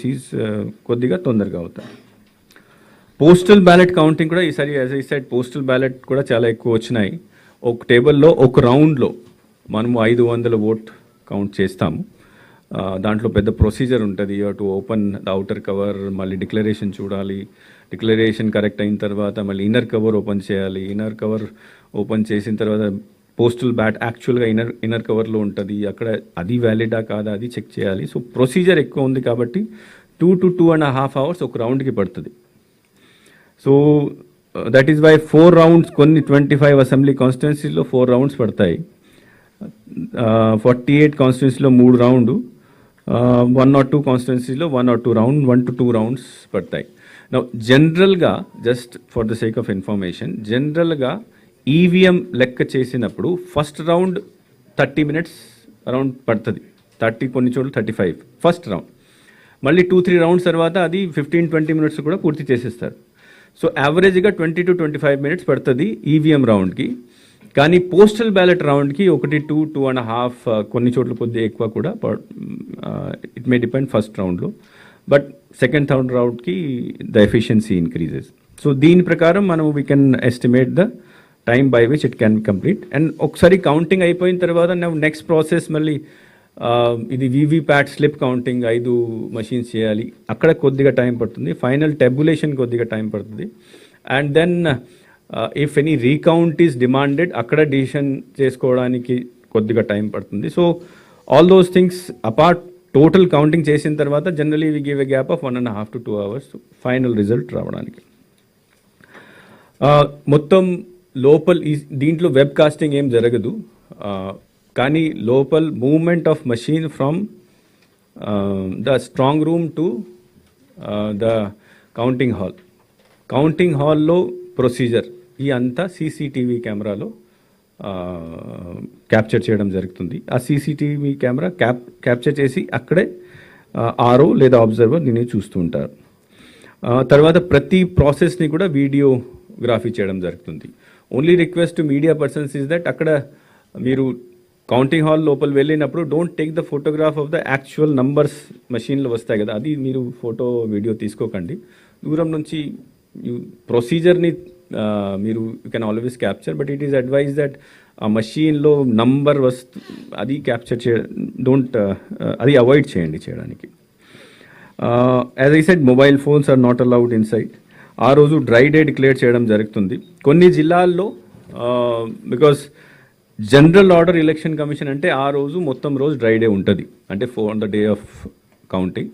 Seize uh, కొద్దిగా తొందరగా అవుతాయి పోస్టల్ బ్యాలెట్ కౌంటింగ్ కూడా ఈసారి as I said postal ballot కూడా చాలా ఎక్కువ వచ్చినాయి. ఒక టేబుల్లో ఒక రౌండ్లో మనము ఐదు వందల ఓట్ కౌంట్ చేస్తాము దాంట్లో పెద్ద ప్రొసీజర్ ఉంటుంది. To open the outer cover మళ్ళీ డిక్లరేషన్ చూడాలి. డిక్లరేషన్ కరెక్ట్ అయిన తర్వాత మళ్ళీ ఇన్నర్ కవర్ ఓపెన్ చేయాలి. ఇన్నర్ కవర్ ఓపెన్ చేసిన తర్వాత పోస్టల్ బ్యాట్ యాక్చువల్గా ఇన్నర్ ఇన్నర్ కవర్లో ఉంటుంది. అక్కడ అది వ్యాలిడా కాదా అది చెక్ చేయాలి. సో ప్రొసీజర్ ఎక్కువ ఉంది కాబట్టి two to two and half hours ఒక రౌండ్కి పడుతుంది. So that is why four rounds కొన్ని ట్వంటీ ఫైవ్ అసెంబ్లీ కాన్స్టిట్యున్సీలో ఫోర్ రౌండ్స్ పడతాయి. ఫార్టీ ఎయిట్ కాన్స్టిట్యున్సీలో మూడు రౌండ్ వన్ ఆర్ టూ కాన్స్టిట్యున్సీలో one or two round one to two rounds పడతాయి. నా జనరల్గా just for the sake of information జనరల్గా ఈవీఎం లెక్క చేసినప్పుడు first round thirty minutes around పడుతుంది. థర్టీ కొన్ని చోట్ల థర్టీ ఫైవ్ ఫస్ట్ రౌండ్ మళ్ళీ టూ త్రీ రౌండ్స్ తర్వాత అది ఫిఫ్టీన్ ట్వంటీ మినిట్స్ కూడా పూర్తి చేసేస్తారు. సో యావరేజ్గా twenty two twenty five minutes పడుతుంది ఈవీఎం రౌండ్కి కానీ పోస్టల్ బ్యాలెట్ రౌండ్కి ఒకటి టూ టూ అండ్ హాఫ్ కొన్ని చోట్ల కొద్దిగా ఎక్కువ కూడా ఇట్ మే డిపెండ్ ఫస్ట్ రౌండ్లో బట్ సెకండ్ థర్డ్ రౌండ్కి ద ఎఫిషియన్సీ ఇంక్రీజెస్ సో దీని ప్రకారం మనం we can estimate the time by which it can complete and ఒకసారి కౌంటింగ్ అయిపోయిన తర్వాత నెక్స్ట్ ప్రాసెస్ మళ్ళీ ఇది వివి ప్యాట్ స్లిప్ కౌంటింగ్ ఐదు మషిన్స్ చేయాలి. అక్కడ కొద్దిగా టైం పడుతుంది. ఫైనల్ టెబులేషన్ కొద్దిగా టైం పడుతుంది. And then if any recount is demanded అక్కడ డిసిషన్ చేసుకోవడానికి కొద్దిగా టైం పడుతుంది. So all those things apart total counting చేసిన తర్వాత generally we give a gap of one and half to two hours final result రావడానికి. మొత్తం లోపల ఈ దీంట్లో వెబ్ కాస్టింగ్ ఏం జరగదు. కానీ లోపల్ movement of machine from the strong room to the counting hall counting హాల్లో ప్రొసీజర్ ఈ అంతా సీసీటీవీ కెమెరాలో క్యాప్చర్ చేయడం జరుగుతుంది. ఆ సీసీటీవీ కెమెరా క్యాప్ క్యాప్చర్ చేసి అక్కడే ఆరో లేదా అబ్జర్వర్ దీన్ని చూస్తూ ఉంటారు. తర్వాత ప్రతి ప్రాసెస్ని కూడా వీడియోగ్రఫీ చేయడం జరుగుతుంది. Only request media persons is that అక్కడ మీరు కౌంటింగ్ హాల్ లోపల వెళ్ళినప్పుడు don't take the photograph of the actual numbers మెషిన్లో వస్తాయి కదా. అది మీరు ఫోటో వీడియో తీసుకోకండి. దూరం నుంచి ప్రొసీజర్ని మీరు you can always capture but it is advise that ఆ మషీన్లో నంబర్ వస్తు అది క్యాప్చర్ చే డోంట్ అది అవాయిడ్ చేయండి చేయడానికి. As I said mobile phones are not allowed inside ఆ రోజు డ్రై డే డిక్లేర్ చేయడం జరుగుతుంది. కొన్ని జిల్లాల్లో because general order election commission అంటే ఆ రోజు మొత్తం రోజు డ్రై డే ఉంటుంది. అంటే for on the day of counting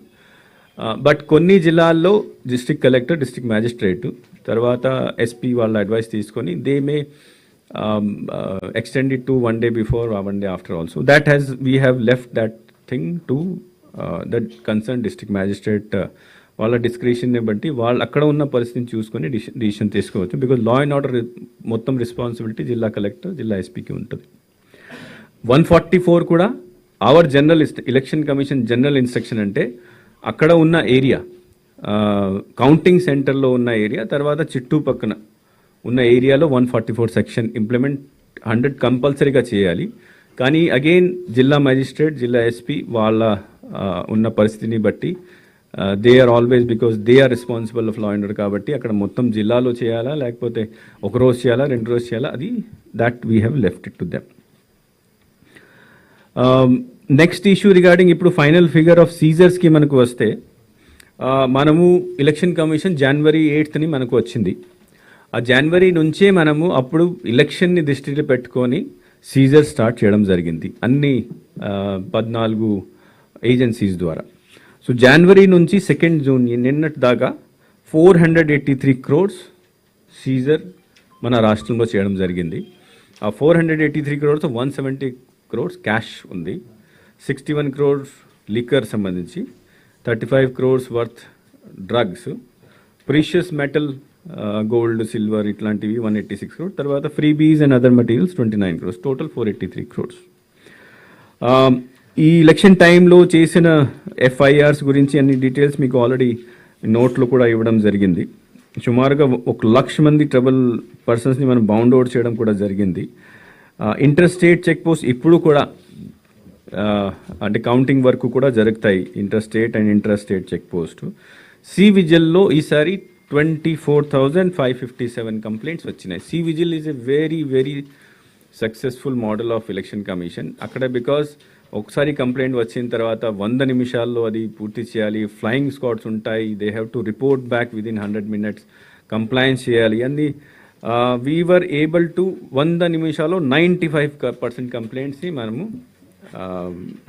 but కొన్ని జిల్లాల్లో డిస్ట్రిక్ట్ కలెక్టర్ డిస్ట్రిక్ట్ మ్యాజిస్ట్రేట్ తర్వాత ఎస్పీ వాళ్ళ అడ్వైస్ తీసుకొని they may extend it to one day before one day after also that has we have left that thing to that concern district magistrate వాళ్ళ డిస్క్రిషన్ని బట్టి వాళ్ళు అక్కడ ఉన్న పరిస్థితిని చూసుకొని డిసిషన్ తీసుకోవచ్చు. బికాజ్ లా అండ్ ఆర్డర్ మొత్తం రెస్పాన్సిబిలిటీ జిల్లా కలెక్టర్ జిల్లా ఎస్పీకి ఉంటుంది. వన్ ఫార్టీ ఫోర్ కూడా our general election commission general instruction అంటే అక్కడ ఉన్న ఏరియా కౌంటింగ్ సెంటర్లో ఉన్న ఏరియా తర్వాత చుట్టుపక్కన ఉన్న ఏరియాలో one forty four section implement hundred కంపల్సరీగా చేయాలి. కానీ అగైన్ జిల్లా మ్యాజిస్ట్రేట్ జిల్లా ఎస్పీ వాళ్ళ ఉన్న పరిస్థితిని బట్టి they are always because they are responsible of law under కాబట్టి అక్కడ మొత్తం జిల్లాలో చేయాలా లేకపోతే ఒక రోజు చేయాలా రెండు రోజు చేయాలా అది that we have left it to them next issue regarding ఇప్పుడు ఫైనల్ ఫిగర్ ఆఫ్ సీజర్స్కి మనకు వస్తే uh, మనము ఎలక్షన్ కమిషన్ జనవరి ఎయిత్ని మనకు వచ్చింది. ఆ జనవరి నుంచే మనము అప్పుడు ఎలక్షన్ని దృష్టిలో పెట్టుకొని సీజర్ స్టార్ట్ చేయడం జరిగింది. అన్ని uh, పద్నాలుగు ఏజెన్సీస్ ద్వారా. సో జనవరి నుంచి సెకండ్ జూన్ నిన్నటి దాకా four hundred eighty three crores seizure మన రాష్ట్రంలో చేయడం జరిగింది. ఆ four hundred eighty three crores one seventy crores cash ఉంది. సిక్స్టీ వన్ క్రోడ్స్ లిక్కర్ సంబంధించి thirty five crores worth drugs precious metal gold silver ఇట్లాంటివి వన్ ఎయిటీ సిక్స్ క్రోడ్స్ తర్వాత freebies and other materials twenty nine crores total four eighty three crores ఈ election టైంలో చేసిన FIRs గురించి అన్ని details మీకు ఆల్రెడీ నోట్లో కూడా ఇవ్వడం జరిగింది. సుమారుగా ఒక లక్ష మంది ట్రబుల్ పర్సన్స్ని మనం బౌండ్ అవుట్ చేయడం కూడా జరిగింది. ఇంటర్ స్టేట్ చెక్ పోస్ట్ ఇప్పుడు కూడా అంటే కౌంటింగ్ వరకు కూడా జరుగుతాయి. Inter state and inter state check post C విజిల్లో ఈసారి twenty four thousand five fifty seven complaints వచ్చినాయి. C vigil is a very very successful model of election commission అక్కడ because ఒకసారి కంప్లైంట్ వచ్చిన తర్వాత వంద నిమిషాల్లో అది పూర్తి చేయాలి. ఫ్లయింగ్ స్క్వాడ్స్ ఉంటాయి. They have to report back within hundred minutes compliance చేయాలి. అన్ని వీవర్ ఏబుల్ టు వంద నిమిషాల్లో నైంటీ ఫైవ్ పర్సెంట్ కంప్లైంట్స్ని మనము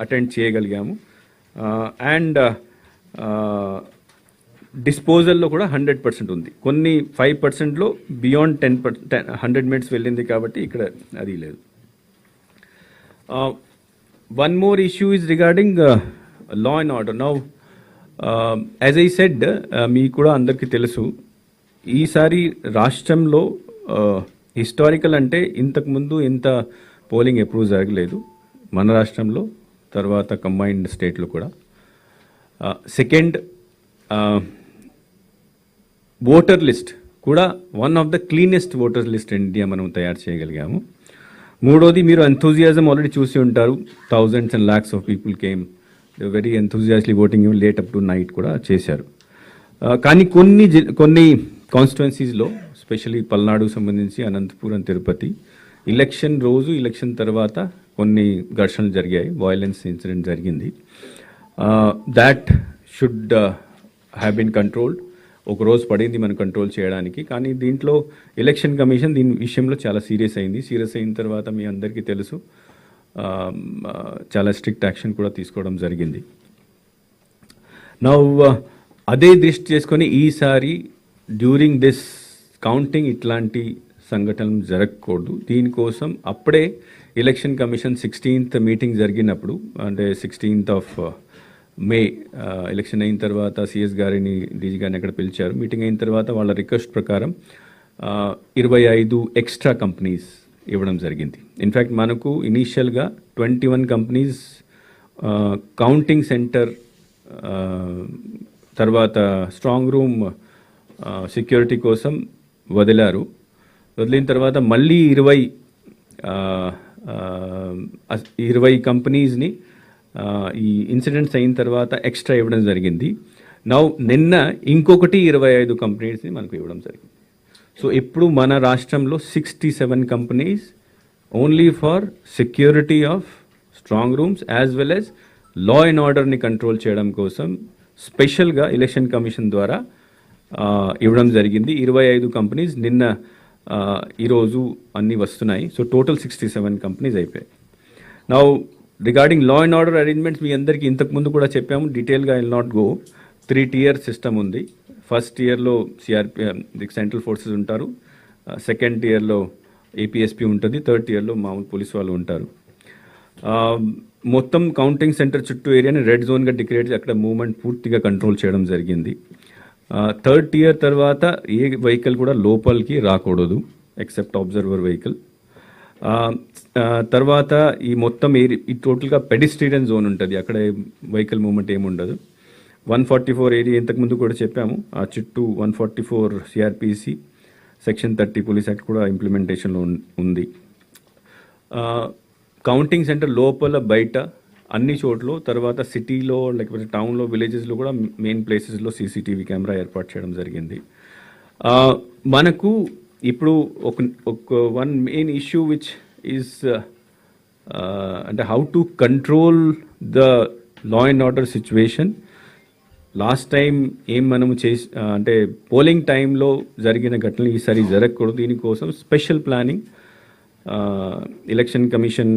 అటెండ్ చేయగలిగాము. అండ్ డిస్పోజల్లో కూడా హండ్రెడ్ పర్సెంట్ ఉంది. కొన్ని ఫైవ్ పర్సెంట్లో beyond ten per hundred minutes వెళ్ళింది కాబట్టి ఇక్కడ అది లేదు. One more issue is regarding law and order now as I said మీకు కూడా అందరికీ తెలుసు ఈసారి రాష్ట్రంలో హిస్టారికల్ అంటే ఇంతకుముందు ఇంత పోలింగ్ ఎప్పుడు జరగలేదు మన రాష్ట్రంలో తర్వాత కంబైన్డ్ స్టేట్లో కూడా. సెకండ్ ఓటర్ లిస్ట్ కూడా one of the cleanest voter list India మనం తయారు చేయగలిగాము. మూడోది మీరు ఎంథూజియాజం ఆల్రెడీ చూసి ఉంటారు. Thousands and lakhs of people came very enthusiastically voting late up to night కూడా చేశారు. కానీ కొన్ని కొన్ని కాన్స్టిట్యున్సీస్లో స్పెషల్లీ పల్నాడుకు సంబంధించి అనంతపురం తిరుపతి ఎలక్షన్ రోజు ఎలక్షన్ తర్వాత కొన్ని ఘర్షణలు జరిగాయి. వైలెన్స్ ఇన్సిడెంట్ జరిగింది. That should have been controlled ఒక రోజు పడింది మనం కంట్రోల్ చేయడానికి. కానీ దీంట్లో ఎలక్షన్ కమిషన్ దీని విషయంలో చాలా సీరియస్ అయింది. సీరియస్ అయిన తర్వాత మీ అందరికీ తెలుసు చాలా స్ట్రిక్ట్ యాక్షన్ కూడా తీసుకోవడం జరిగింది. నౌ అదే దృష్టి చేసుకొని ఈసారి డ్యూరింగ్ దిస్ కౌంటింగ్ ఇట్లాంటి సంఘటనలు జరగకూడదు. దీనికోసం అప్పుడే ఎలక్షన్ కమిషన్ సిక్స్టీన్త్ మీటింగ్ జరిగినప్పుడు అంటే సిక్స్టీన్త్ ఆఫ్ మే ఎలక్షన్ అయిన తర్వాత సిఎస్ గారిని డీజీ గారిని అక్కడ పిలిచారు. మీటింగ్ అయిన తర్వాత వాళ్ళ రిక్వెస్ట్ ప్రకారం ఇరవై ఐదు ఎక్స్ట్రా కంపెనీస్ ఇవ్వడం జరిగింది. ఇన్ఫ్యాక్ట్ మనకు ఇనీషియల్గా twenty one companies counting centre తర్వాత స్ట్రాంగ్ రూమ్ సెక్యూరిటీ కోసం వదిలారు. వదిలిన తర్వాత మళ్ళీ ఇరవై ఇరవై కంపెనీస్ని ఈ ఇన్సిడెంట్స్ అయిన తర్వాత ఎక్స్ట్రా ఇవ్వడం జరిగింది. నౌ నిన్న ఇంకొకటి ఇరవై ఐదు కంపెనీస్ని మనకు ఇవ్వడం జరిగింది. సో ఇప్పుడు మన రాష్ట్రంలో sixty seven companies only for security of strong rooms as well as law and ఆర్డర్ని కంట్రోల్ చేయడం కోసం స్పెషల్గా ఎలక్షన్ కమిషన్ ద్వారా ఇవ్వడం జరిగింది. ఇరవై ఐదు కంపెనీస్ నిన్న ఈరోజు అన్నీ వస్తున్నాయి. So total sixty seven companies అయిపోయాయి. Now regarding law and order arrangements మీ అందరికీ ఇంతకుముందు కూడా చెప్పాము. డీటెయిల్గా I not go three tier system ఉంది. ఫస్ట్ ఇయర్లో సిఆర్పి సెంట్రల్ ఫోర్సెస్ ఉంటారు. సెకండ్ ఇయర్లో ఏపీఎస్పీ ఉంటుంది. థర్డ్ ఇయర్లో మామూలు పోలీస్ వాళ్ళు ఉంటారు. Um, మొత్తం కౌంటింగ్ సెంటర్ చుట్టూ ఏరియాని రెడ్ జోన్గా డిక్లేర్ చేసి అక్కడ మూవ్మెంట్ పూర్తిగా కంట్రోల్ చేయడం జరిగింది. Uh, థర్డ్ ఇయర్ తర్వాత ఏ వెహికల్ కూడా లోపలికి రాకూడదు ఎక్సెప్ట్ అబ్జర్వర్ వెహికల్ తర్వాత ఈ మొత్తం ఏరి ఈ టోటల్గా పెడిస్ట్రియన్ జోన్ ఉంటుంది. అక్కడ వెహికల్ మూమెంట్ ఏమి ఉండదు. వన్ ఫార్టీ ఫోర్ ఏరియా ఇంతకుముందు కూడా చెప్పాము. ఆ చుట్టూ one forty four CRPC section thirty police act కూడా ఇంప్లిమెంటేషన్లో ఉంది. కౌంటింగ్ సెంటర్ లోపల బయట అన్ని చోట్ల తర్వాత సిటీలో లేకపోతే టౌన్లో విలేజెస్లో కూడా మెయిన్ ప్లేసెస్లో సీసీటీవీ కెమెరా ఏర్పాటు చేయడం జరిగింది. మనకు ఇప్పుడు ఒక ఒక one main issue which is అంటే how to control the law and order situation last time ఏం మనము చేసి uh, అంటే పోలింగ్ టైంలో జరిగిన ఘటనలు ఈసారి జరగకూడదు. దీనికోసం స్పెషల్ ప్లానింగ్ ఎలక్షన్ కమిషన్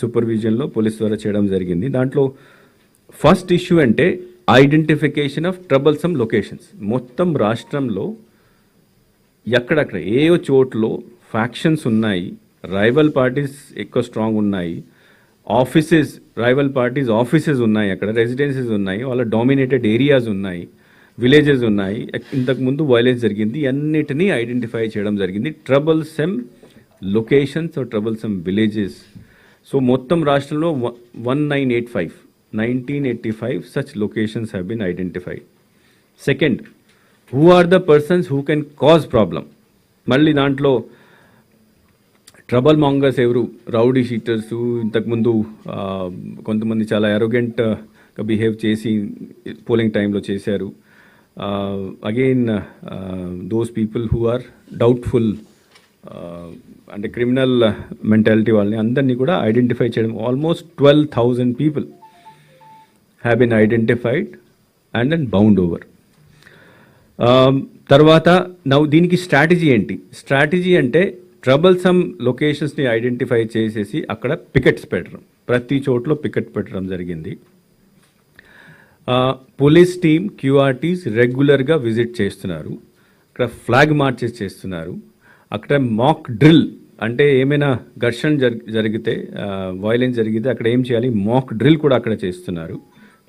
సూపర్విజన్లో పోలీస్ ద్వారా చేయడం జరిగింది. దాంట్లో ఫస్ట్ ఇష్యూ అంటే ఐడెంటిఫికేషన్ ఆఫ్ ట్రబల్సమ్ లొకేషన్స్ మొత్తం రాష్ట్రంలో ఎక్కడక్కడ ఏ చోట్లో ఫ్యాక్షన్స్ ఉన్నాయి రైవల్ పార్టీస్ ఎక్కువ స్ట్రాంగ్ ఉన్నాయి ఆఫీసెస్ రైవల్ పార్టీస్ ఆఫీసెస్ ఉన్నాయి అక్కడ రెసిడెన్సీస్ ఉన్నాయి వాళ్ళ డామినేటెడ్ ఏరియాస్ ఉన్నాయి విలేజెస్ ఉన్నాయి. ఇంతకుముందు వైలెన్స్ జరిగింది అన్నిటినీ ఐడెంటిఫై చేయడం జరిగింది. Troublesome locations troublesome villages so మొత్తం రాష్ట్రంలో one nine eight five nineteen eighty five such locations have been identified second who are the persons who can cause problem మళ్ళీ దాంట్లో ట్రబల్ మాంగర్స్ ఎవరు? రౌడీ షీటర్స్ ఇంతకుముందు కొంతమంది చాలా ఎరోగెంట్గా బిహేవ్ చేసి పోలింగ్ టైంలో చేశారు. Again those people who are doubtful అంటే క్రిమినల్ మెంటాలిటీ వాళ్ళని అందరినీ కూడా ఐడెంటిఫై చేయడం. Almost twelve thousand people have been identified and and bound over తర్వాత నవ్వు దీనికి స్ట్రాటజీ ఏంటి? స్ట్రాటజీ అంటే ట్రబుల్ సమ్ లొకేషన్స్ని ఐడెంటిఫై చేసేసి అక్కడ పికెట్స్ పెట్టడం. ప్రతి చోట్లో పికెట్ పెట్టడం జరిగింది. పోలీస్ టీమ్ క్యూఆర్టీస్ రెగ్యులర్గా విజిట్ చేస్తున్నారు. అక్కడ ఫ్లాగ్ మార్చెస్ చేస్తున్నారు. అక్కడ మాక్ డ్రిల్ అంటే ఏమైనా ఘర్షణ జరి జరిగితే వైలెన్స్ జరిగితే అక్కడ ఏం చేయాలి? మాక్ డ్రిల్ కూడా అక్కడ చేస్తున్నారు.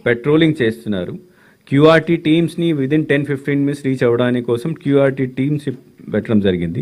పెట్రోలింగ్ చేస్తున్నారు. QRT టీమ్స్ని within ten fifteen minutes reach అవ్వడానికి కోసం క్యూఆర్టీ టీమ్స్ పెట్టడం జరిగింది.